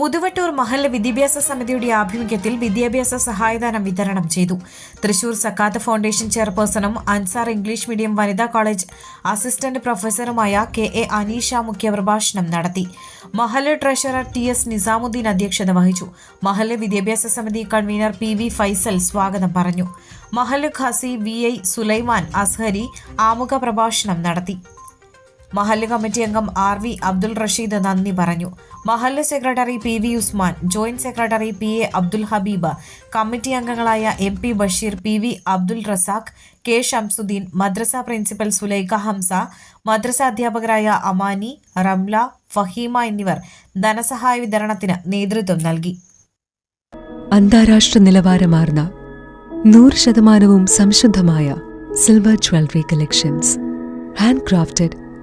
Muthuvattoor മഹല്ല് വിദ്യാഭ്യാസ സമിതിയുടെ ആഭിമുഖ്യത്തിൽ വിദ്യാഭ്യാസ സഹായധനം വിതരണം ചെയ്തു. തൃശൂർ സക്കാത്ത് ഫൗണ്ടേഷൻ ചെയർപേഴ്സണും അൻസാർ ഇംഗ്ലീഷ് മീഡിയം വനിതാ കോളേജ് അസിസ്റ്റന്റ് പ്രൊഫസറുമായ കെ എ അനീഷ മുഖ്യപ്രഭാഷണം നടത്തി. മഹല്ല് ട്രഷറർ ടി എസ് നിസാമുദ്ദീൻ അധ്യക്ഷത വഹിച്ചു. മഹല്ല് വിദ്യാഭ്യാസ സമിതി കൺവീനർ പി വി ഫൈസൽ സ്വാഗതം പറഞ്ഞു. മഹല്ല് ഖാസി വി ഐ സുലൈമാൻ അസ്ഹരി ആമുഖ പ്രഭാഷണം നടത്തി. മഹല്ല് കമ്മിറ്റി അംഗം ആർ വി അബ്ദുൾ റഷീദ് നന്ദി പറഞ്ഞു. മഹല്ല് secretary P V Usman joint secretary P A Abdul Habeeb committee അംഗങ്ങളായ M P Basheer P V Abdul Razak K Shamsuddin മദ്രസ പ്രിൻസിപ്പൽ സുലൈഖ ഹംസ മദ്രസ അധ്യാപകരായ അമാനി റംല ഫഹീമ എന്നിവർ ധനസഹായ വിതരണത്തിന് നേതൃത്വം നൽകി. അന്താരാഷ്ട്ര നിലവാരമാർന്ന നൂറ് ശതമാനവും സംശുദ്ധമായ silver jewellery collections. Hand crafted